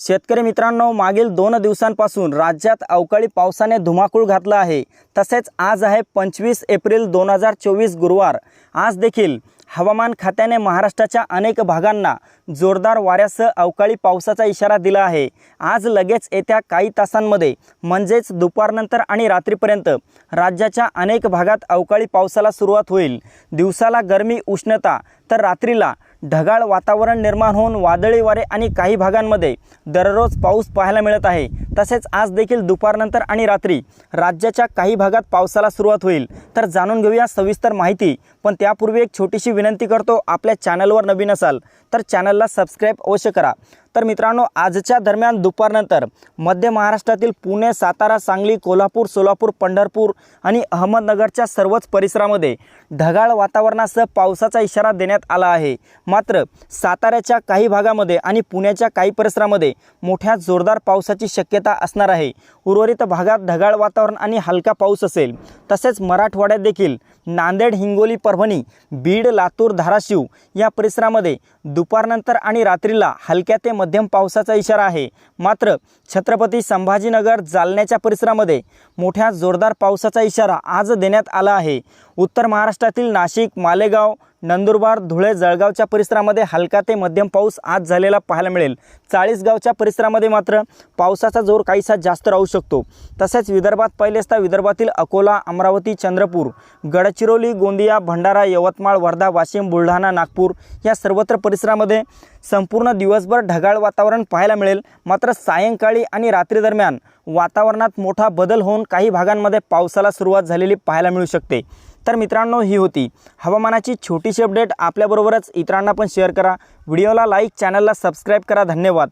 शेतकरी मित्रांनो मागील दोन दिवसांपासून राज्यात अवकाळी पावसाने धुमाकूळ घातला आहे. तसेच आज आहे पंचवीस एप्रिल दोन हजार चोवीस गुरुवार. आज देखील हवामान खात्याने महाराष्ट्राच्या अनेक भागांना जोरदार वाऱ्यासह अवकाळी पावसाचा इशारा दिला आहे. आज लगेच येत्या काही तासांमध्ये म्हणजेच दुपारनंतर आणि रात्रीपर्यंत राज्याच्या अनेक भागात अवकाळी पावसाला सुरुवात होईल. दिवसाला गरमी उष्णता तर रात्रीला ढगाळ वातावरण निर्माण होऊन वादळी वारे आणि काही भागांमध्ये दररोज पाऊस पाहायला मिळत आहे. तसेच आज देखील दुपारनंतर आणि रात्री राज्याच्या काही भागात पावसाला सुरुवात होईल. तर जाणून घेऊया सविस्तर माहिती. पण त्यापूर्वी एक छोटीशी विनंती करतो आपल्या चॅनलवर नवीन असाल तर चॅनलला सबस्क्राईब अवश्य करा. तर मित्रांनो आजच्या दरम्यान दुपारनंतर मध्य महाराष्ट्रातील पुणे सातारा सांगली कोल्हापूर सोलापूर पंढरपूर आणि अहमदनगरच्या सर्वच परिसरामध्ये ढगाळ वातावरणासह पावसाचा इशारा देण्यात आला आहे. मात्र साताऱ्याच्या काही भागामध्ये आणि पुण्याच्या काही परिसरामध्ये मोठ्या जोरदार पावसाची शक्यता असणार आहे. उर्वरित भागात ढगाळ वातावरण आणि हलका पाऊस असेल. तसेच मराठवाड्यात देखील नांदेड हिंगोली परभणी बीड लातूर धाराशिव या परिसरामध्ये दुपारनंतर आणि रात्रीला हलक्या ते मध्यम पावसाचा इशारा आहे. मात्र छत्रपती संभाजीनगर जालन्याच्या परिसरामध्ये मोठ्या जोरदार पावसाचा इशारा आज देण्यात आला आहे. उत्तर महाराष्ट्रातील नाशिक मालेगाव नंदुरबार धुळे जळगावच्या परिसरामध्ये हलका ते मध्यम पाऊस आज झालेला पाहायला मिळेल. चाळीसगावच्या परिसरामध्ये मात्र पावसाचा जोर काहीसा जास्त राहू शकतो. तसेच विदर्भात पाहिले असता विदर्भातील अकोला अमरावती चंद्रपूर गडचिरोली गोंदिया भंडारा यवतमाळ वर्धा वाशिम बुलढाणा नागपूर या सर्वत्र परिसरामध्ये संपूर्ण दिवसभर ढगाळ वातावरण पाहायला मिळेल. मात्र सायंकाळी आणि रात्रीदरम्यान वातावरणात मोठा बदल होऊन काही भागांमध्ये पावसाला सुरुवात झालेली पाहायला मिळू शकते. तर मित्रांनो ही होती हवामानाची छोटीशी अपडेट आपल्याबरोबरच इतरांना पण शेअर करा. व्हिडिओला लाईक चॅनलला सबस्क्राईब करा. धन्यवाद.